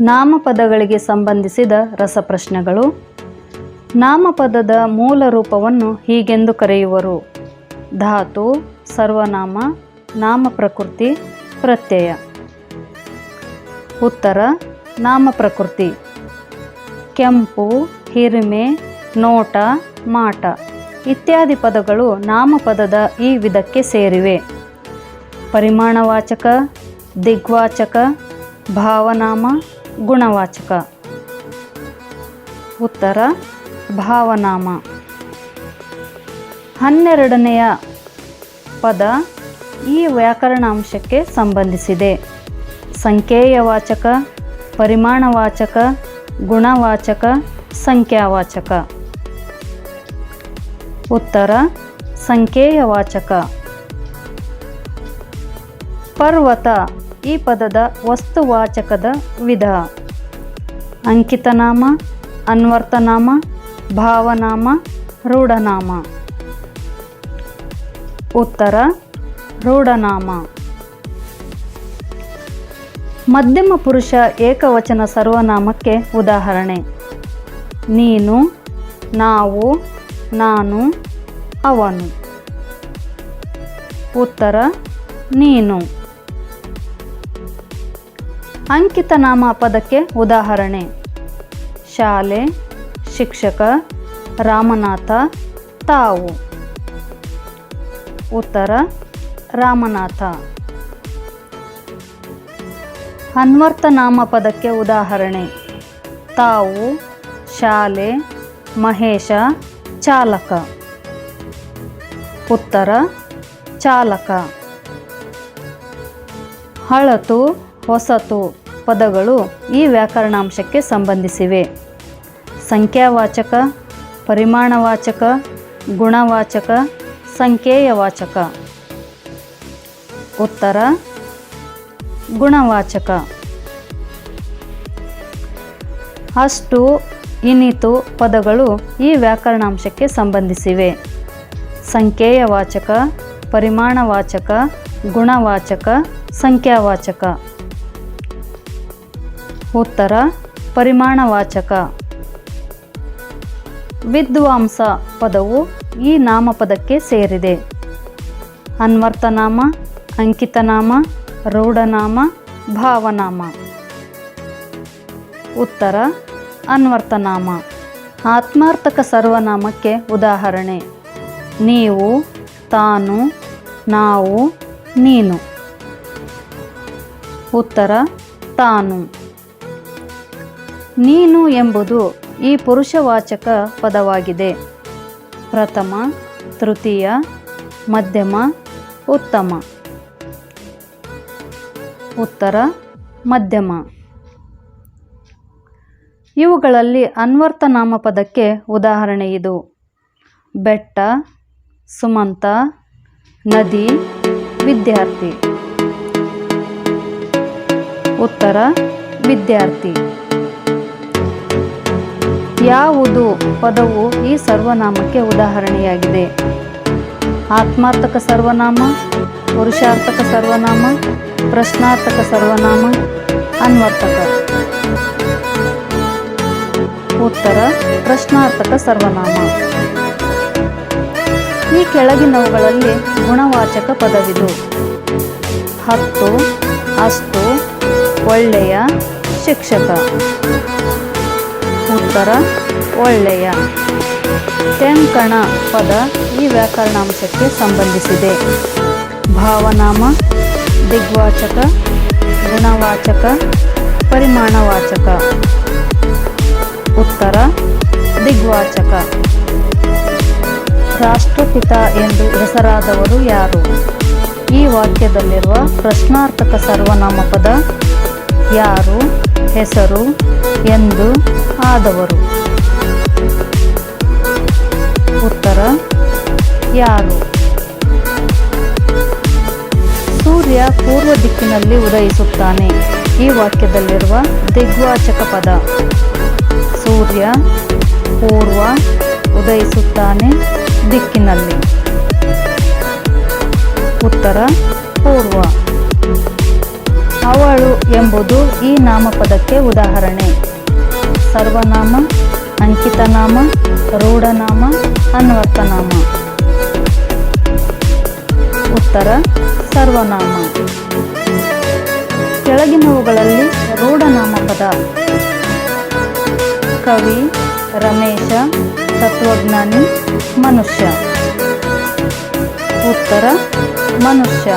ನಾಮಪದಗಳಿಗೆ ಸಂಬಂಧಿಸಿದ ರಸಪ್ರಶ್ನೆಗಳು. ನಾಮಪದದ ಮೂಲ ರೂಪವನ್ನು ಹೀಗೆಂದು ಕರೆಯುವರು. ಧಾತು, ಸರ್ವನಾಮ ನಾಮ ಪ್ರಕೃತಿ ಪ್ರತ್ಯಯ. ಉತ್ತರ ನಾಮ ಪ್ರಕೃತಿ ಕೆಂಪು, ಹಿರಿಮೆ, ನೋಟ, ಮಾಟ. ಇತ್ಯಾದಿ ಪದಗಳು ನಾಮಪದದ ಈ ವಿಧಕ್ಕೆ ಸೇರಿವೆ. ಪರಿಮಾಣವಾಚಕ, ದಿಗ್ವಾಚಕ, ಭಾವನಾಮ ಗುಣವಾಚಕ. ಉತ್ತರ, ಭಾವನಾಮ. ಹನ್ನೆರಡನೆಯ ಪದ ಈ ವ್ಯಾಕರಣಾಂಶಕ್ಕೆ ಸಂಬಂಧಿಸಿದೆ. ಸಂಖ್ಯೇಯವಾಚಕ ಪರಿಮಾಣವಾಚಕ, ಗುಣವಾಚಕ, ಸಂಖ್ಯಾವಾಚಕ. ಉತ್ತರ ಸಂಖ್ಯೇಯವಾಚಕ ಪರ್ವತ ಈ ಪದದ ವಸ್ತುವಾಚಕದ ವಿಧ. ಅಂಕಿತನಾಮ, ಅನ್ವರ್ತನಾಮ, ಭಾವನಾಮ, ರೂಢನಾಮ. ಉತ್ತರ, ರೂಢನಾಮ. ಮಧ್ಯಮ ಪುರುಷ ಏಕವಚನ ಸರ್ವನಾಮಕ್ಕೆ ಉದಾಹರಣೆ. ನೀನು, ನಾವು, ನಾನು, ಅವನು. ಉತ್ತರ, ನೀನು. ಅಂಕಿತನಾಮ ಪದಕ್ಕೆ ಉದಾಹರಣೆ. ಶಾಲೆ, ಶಿಕ್ಷಕ, ರಾಮನಾಥ, ತಾವು. ಉತ್ತರ, ರಾಮನಾಥ. ಅನ್ವರ್ತನಾಮ ಪದಕ್ಕೆ ಉದಾಹರಣೆ. ತಾವು, ಶಾಲೆ, ಮಹೇಶ, ಚಾಲಕ. ಉತ್ತರ, ಚಾಲಕ. ಹಳತು ಹೊಸತು ಪದಗಳು ಈ ವ್ಯಾಕರಣಾಂಶಕ್ಕೆ ಸಂಬಂಧಿಸಿವೆ. ಸಂಖ್ಯಾವಾಚಕ, ಪರಿಮಾಣವಾಚಕ, ಗುಣವಾಚಕ ಸಂಖ್ಯೇಯವಾಚಕ ಉತ್ತರ, ಗುಣವಾಚಕ. ಅಷ್ಟು ಇನಿತು ಪದಗಳು ಈ ವ್ಯಾಕರಣಾಂಶಕ್ಕೆ ಸಂಬಂಧಿಸಿವೆ. ಸಂಖ್ಯೇಯವಾಚಕ ಪರಿಮಾಣವಾಚಕ, ಗುಣವಾಚಕ, ಸಂಖ್ಯಾವಾಚಕ. ಉತ್ತರ, ಪರಿಮಾಣವಾಚಕ. ವಿದ್ವಾಂಸ ಪದವು ಈ ನಾಮಪದಕ್ಕೆ ಸೇರಿದೆ. ಅನ್ವರ್ತನಾಮ, ಅಂಕಿತನಾಮ, ರೂಢನಾಮ, ಭಾವನಾಮ. ಉತ್ತರ, ಅನ್ವರ್ತನಾಮ. ಆತ್ಮಾರ್ಥಕ ಸರ್ವನಾಮಕ್ಕೆ ಉದಾಹರಣೆ. ನೀವು, ತಾನು, ನಾವು, ನೀನು. ಉತ್ತರ, ತಾನು. ನೀನು ಎಂಬುದು ಈ ಪುರುಷವಾಚಕ ಪದವಾಗಿದೆ. ಪ್ರಥಮ, ತೃತೀಯ, ಮಧ್ಯಮ, ಉತ್ತಮ. ಉತ್ತರ, ಮಧ್ಯಮ. ಇವುಗಳಲ್ಲಿ ಅನ್ವರ್ಥ ನಾಮಪದಕ್ಕೆ ಉದಾಹರಣೆ ಇದು. ಬೆಟ್ಟ, ಸುಮಂತ, ನದಿ, ವಿದ್ಯಾರ್ಥಿ. ಉತ್ತರ, ವಿದ್ಯಾರ್ಥಿ. ಯಾವುದು ಪದವು ಈ ಸರ್ವನಾಮಕ್ಕೆ ಉದಾಹರಣೆಯಾಗಿದೆ. ಆತ್ಮಾರ್ಥಕ ಸರ್ವನಾಮ, ಪುರುಷಾರ್ಥಕ ಸರ್ವನಾಮ, ಪ್ರಶ್ನಾರ್ಥಕ ಸರ್ವನಾಮ, ಅನ್ವರ್ಥಕ. ಉತ್ತರ, ಪ್ರಶ್ನಾರ್ಥಕ ಸರ್ವನಾಮ. ಈ ಕೆಳಗಿನವುಗಳಲ್ಲಿ ಗುಣವಾಚಕ ಪದವಿದು. ಹತ್ತು, ಅಷ್ಟು, ಒಳ್ಳೆಯ, ಶಿಕ್ಷಕ. ಉತ್ತರ ಒಳ್ಳೆಯ. ಟೆಂಕಣ ಪದ ಈ ವ್ಯಾಕರಣಾಂಶಕ್ಕೆ ಸಂಬಂಧಿಸಿದೆ. ಭಾವನಾಮ, ದಿಗ್ವಾಚಕ, ಗುಣವಾಚಕ, ಪರಿಮಾಣವಾಚಕ. ಉತ್ತರ ದಿಗ್ವಾಚಕ. ರಾಷ್ಟ್ರಪಿತ ಎಂದು ಹೆಸರಾದವರು ಯಾರು? ಈ ವಾಕ್ಯದಲ್ಲಿರುವ ಪ್ರಶ್ನಾರ್ಥಕ ಸರ್ವನಾಮ ಪದ ಯಾರು, ಹೆಸರು, ಎಂದು ಆದವರು? ಉತ್ತರ, ಯಾರು? ಸೂರ್ಯ ಪೂರ್ವ ದಿಕ್ಕಿನಲ್ಲಿ ಉದಯಿಸುತ್ತಾನೆ. ಈ ವಾಕ್ಯದಲ್ಲಿರುವ ದಿಗ್ವಾಚಕ ಪದ. ಸೂರ್ಯ ಪೂರ್ವ ಉದಯಿಸುತ್ತಾನೆ ದಿಕ್ಕಿನಲ್ಲಿ. ಉತ್ತರ, ಪೂರ್ವ. ಅವಳು ಎಂಬುದು ಈ ನಾಮಪದಕ್ಕೆ ಉದಾಹರಣೆ. ಸರ್ವನಾಮ, ಅಂಕಿತನಾಮ, ರೂಢನಾಮ ಅನ್ವರ್ಥನಾಮ ಉತ್ತರ, ಸರ್ವನಾಮ. ಕೆಳಗಿನವುಗಳಲ್ಲಿ ರೂಢನಾಮ ಪದ. ಕವಿ, ರಮೇಶ, ತತ್ವಜ್ಞಾನಿ, ಮನುಷ್ಯ. ಉತ್ತರ, ಮನುಷ್ಯ.